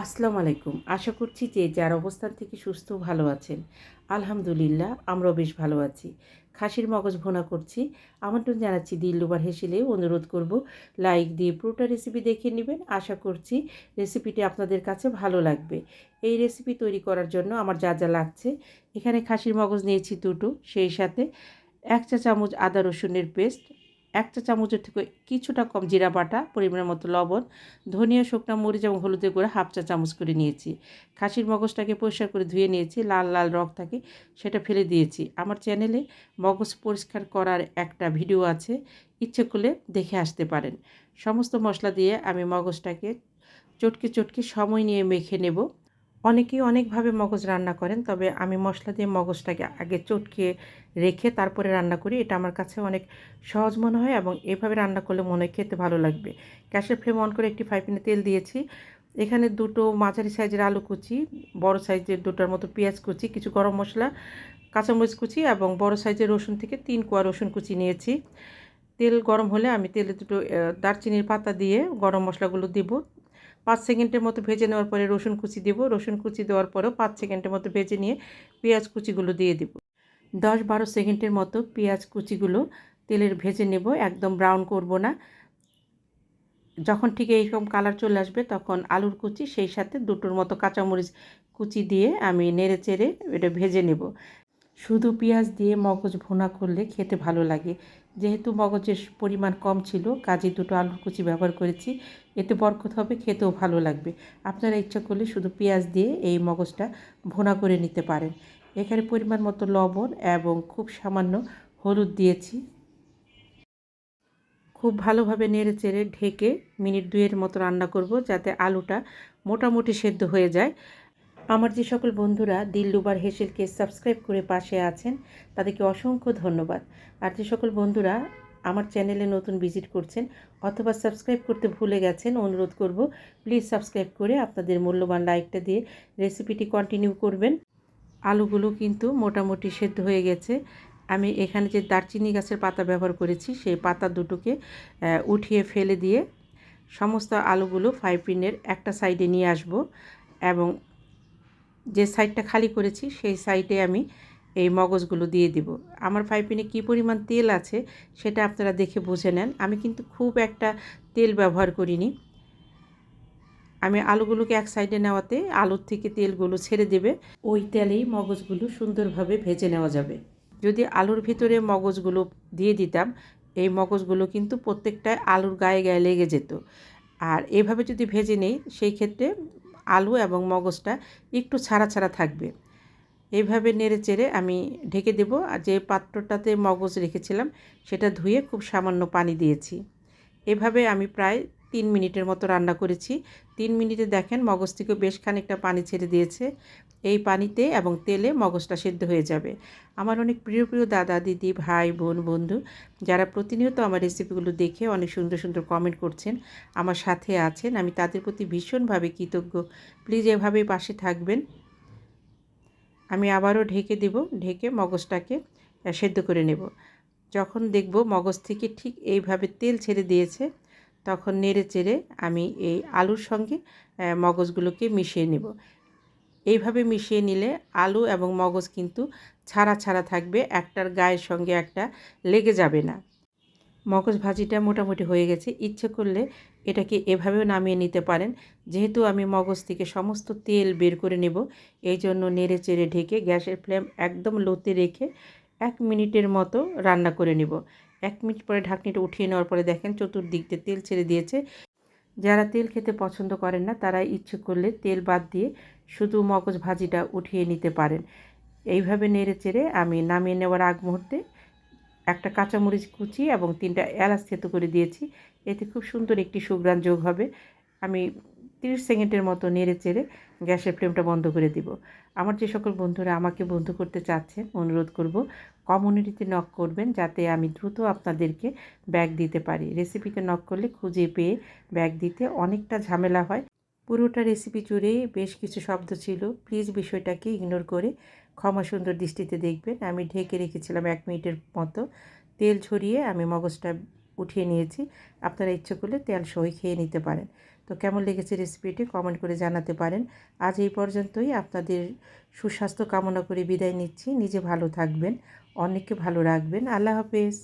আসসালামু আলাইকুম। আশা করছি যে যার অবস্থান থেকে সুস্থ ভালো আছেন। আলহামদুলিল্লাহ, আমরাও বেশ ভালো আছি। খাসির মগজ ভোনা করছি। আমন্ত্রণ জানাচ্ছি দিল্লুবার হেসেলে অনুরোধ করব, লাইক দিয়ে পুরোটা রেসিপি দেখে নেবেন। আশা করছি রেসিপিটি আপনাদের কাছে ভালো লাগবে। এই রেসিপি তৈরি করার জন্য আমার যা যা লাগছে, এখানে খাসির মগজ নিয়েছি দুটো। সেই সাথে এক চা চামচ আদা রসুনের পেস্ট এক চা চামচের থেকে কিছুটা কম জিরা বাটা, পরিমাণের মতো লবণ, ধনিয়া, শুকনা মরিচ এবং হলুদের গুঁড়া হাফ চা চামচ করে নিয়েছি। খাসির মগজটাকে পরিষ্কার করে ধুয়ে নিয়েছি, লাল লাল রক থাকে সেটা ফেলে দিয়েছি। আমার চ্যানেলে মগজ পরিষ্কার করার একটা ভিডিও আছে, ইচ্ছে করলে দেখে আসতে পারেন। সমস্ত মশলা দিয়ে আমি মগজটাকে চটকে চটকে সময় নিয়ে মেখে নেব। অনেকেই অনেকভাবে মগজ রান্না করেন, তবে আমি মশলা দিয়ে মগজটাকে আগে চটকে রেখে তারপরে রান্না করি। এটা আমার কাছে অনেক সহজ মনে হয় এবং এভাবে রান্না করলে মনে হয় খেতে ভালো লাগবে। গ্যাসের ফ্লেম অন করে একটি ফ্রাই প্যানে তেল দিয়েছি। এখানে দুটো মাঝারি সাইজের আলু কুচি, বড় সাইজের দুটোর মতো পেঁয়াজ কুচি, কিছু গরম মশলা, কাঁচামরিচ কুচি এবং বড় সাইজের রসুন থেকে তিন কোয়া রসুন কুচি নিয়েছি। তেল গরম হলে আমি তেলে দুটো দারচিনির পাতা দিয়ে গরম মশলাগুলো দেবো। পাঁচ সেকেন্ডের মতো ভেজে নেওয়ার পরে রসুন কুচি দেব। রসুন কুচি দেওয়ার পরেও পাঁচ সেকেন্ডের মতো ভেজে নিয়ে পেঁয়াজ কুচিগুলো দিয়ে দেব। দশ বারো সেকেন্ডের মতো পেঁয়াজ কুচিগুলো তেলের ভেজে নেব। একদম ব্রাউন করব না। যখন ঠিক এইরকম কালার চলে আসবে তখন আলুর কুচি, সেই সাথে দুটোর মতো কাঁচামরিচ কুচি দিয়ে আমি নেড়ে চেড়ে এটা ভেজে নেব। শুধু পেঁয়াজ দিয়ে মগজ ভুনা করলে খেতে ভালো লাগে। যেহেতু মগজের পরিমাণ কম ছিল, কাজে দুটো আলুর কুচি ব্যবহার করেছি। এতে বরকত হবে, খেতেও ভালো লাগবে। আপনারা ইচ্ছা করলে শুধু পেঁয়াজ দিয়ে এই মগজটা ভুনা করে নিতে পারেন। এখানে পরিমাণ মতো লবণ এবং খুব সামান্য হলুদ দিয়েছি। খুব ভালোভাবে নেড়ে চেড়ে ঢেকে মিনিট দুয়ের মতো রান্না করব, যাতে আলুটা মোটামুটি সেদ্ধ হয়ে যায়। আমার যে সকল বন্ধুরা দিল্লুবার হেসেলকে সাবস্ক্রাইব করে পাশে আছেন, তাদেরকে অসংখ্য ধন্যবাদ। আর যে সকল বন্ধুরা আমার চ্যানেলে নতুন ভিজিট করছেন অথবা সাবস্ক্রাইব করতে ভুলে গেছেন, অনুরোধ করব প্লিজ সাবস্ক্রাইব করে আপনাদের মূল্যবান লাইকটা দিয়ে রেসিপিটি কন্টিনিউ করবেন। আলুগুলো কিন্তু মোটামুটি সেদ্ধ হয়ে গেছে। আমি এখানে যে দারচিনি গাছের পাতা ব্যবহার করেছি, সেই পাতা দুটোকে উঠিয়ে ফেলে দিয়ে সমস্ত আলুগুলো ফ্রাই প্যানের একটা সাইডে নিয়ে আসব এবং যে সাইডটা খালি করেছি, সেই সাইডে আমি এই মগজগুলো দিয়ে দিব। আমার ফ্রাই প্যানে কী পরিমাণ তেল আছে, সেটা আপনারা দেখে বুঝে নেন। আমি কিন্তু খুব একটা তেল ব্যবহার করিনি। আমি আলুগুলোকে এক সাইডে নেওয়াতে আলুর থেকে তেলগুলো ছেড়ে দেবে। ওই তেলেই মগজগুলো সুন্দরভাবে ভেজে নেওয়া যাবে। যদি আলুর ভিতরে মগজগুলো দিয়ে দিতাম, এই মগজগুলো কিন্তু প্রত্যেকটায় আলুর গায়ে গায়ে লেগে যেত। আর এভাবে যদি ভেজে নেই, সেই ক্ষেত্রে আলু এবং মগজটা একটু ছাড়া ছাড়া থাকবে। এইভাবে নেড়ে চেড়ে আমি ঢেকে দেব। আর যে পাত্রটাতে মগজ রেখেছিলাম, সেটা ধুয়ে খুব সামান্য পানি দিয়েছি। এভাবে আমি প্রায় তিন মিনিটের মতো রান্না করেছি। তিন মিনিটে দেখেন মগজ থেকে বেশ খানিকটা পানি ছেড়ে দিয়েছে। এই পানিতে এবং তেলে মগজটা সেদ্ধ হয়ে যাবে। আমার অনেক প্রিয় প্রিয় দাদা, দিদি, ভাই, বোন, বন্ধু, যারা প্রতিনিয়ত আমার রেসিপিগুলো দেখে অনেক সুন্দর সুন্দর কমেন্ট করছেন, আমার সাথে আছেন। আমি তাদের প্রতি ভীষণভাবে কৃতজ্ঞ। প্লিজ এভাবেই পাশে থাকবেন। আমি আবারও ঢেকে দেব, ঢেকে মগজটাকে, সেদ্ধ করে নেব। যখন দেখব মগজ থেকে ঠিক এইভাবে তেল ছেড়ে দিয়েছে তখন নেড়ে চেড়ে আমি এই আলুর সঙ্গে মগজগুলোকে মিশিয়ে নেব। এইভাবে মিশিয়ে নিলে আলু এবং মগজ কিন্তু ছাড়া ছাড়া থাকবে, একটার গায়ের সঙ্গে একটা লেগে যাবে না। মগজ ভাজিটা মোটামুটি হয়ে গেছে। ইচ্ছে করলে এটাকে এভাবেও নামিয়ে নিতে পারেন। যেহেতু আমি মগজ থেকে সমস্ত তেল বের করে নেব, এই জন্য নেড়ে চেড়ে ঢেকে গ্যাসের ফ্লেম একদম লোতে রেখে এক মিনিটের মতো রান্না করে নেব। এক মিনিট পরে ঢাকনিটা উঠিয়ে নেওয়ার পরে দেখেন চতুর্দিক দিয়ে তেল ছেড়ে দিয়েছে। যারা তেল খেতে পছন্দ করেন না তারা ইচ্ছে করলে তেল বাদ দিয়ে শুধু মগজ ভাজিটা উঠিয়ে নিতে পারেন। এইভাবে নেড়ে চেড়ে আমি নামিয়ে নেওয়ার আগ মুহূর্তে একটা কাঁচামরিচ কুচি এবং তিনটা এলাচ থেতো করে দিয়েছি। এতে খুব সুন্দর একটি সুগ্রান যোগ হবে। আমি তিরিশ সেকেন্ডের মতো নেড়ে চেড়ে গ্যাসের ফ্লেমটা বন্ধ করে দিব। আমার যে সকল বন্ধুরা আমাকে বন্ধু করতে চাচ্ছেন, অনুরোধ করব কমিউনিটিতে নক করবেন যাতে আমি দ্রুত আপনাদেরকে ব্যাগ দিতে পারি। রেসিপিতে নক করলে খুঁজে পেয়ে ব্যাগ দিতে অনেকটা ঝামেলা হয়। পুরোটা রেসিপি জুড়েই বেশ কিছু শব্দ ছিল। প্লিজ বিষয়টাকে ইগনোর করে ক্ষমা সুন্দর দৃষ্টিতে দেখবেন। আমি ঢেকে রেখেছিলাম এক মিনিটের মতো। তেল ছড়িয়ে আমি মগজটা উঠিয়ে নিয়েছি। আপনারা ইচ্ছে করলে তেল সই খেয়ে নিতে পারেন। তো কেমন লেগেছে রেসিপিটি কমেন্ট করে জানাতে পারেন। আজ এই পর্যন্তই, আপনাদের সুস্বাস্থ্য কামনা করে বিদায় নিচ্ছি। নিজে ভালো থাকবেন অনেককে ভালো রাখবেন। আল্লাহ হাফেজ।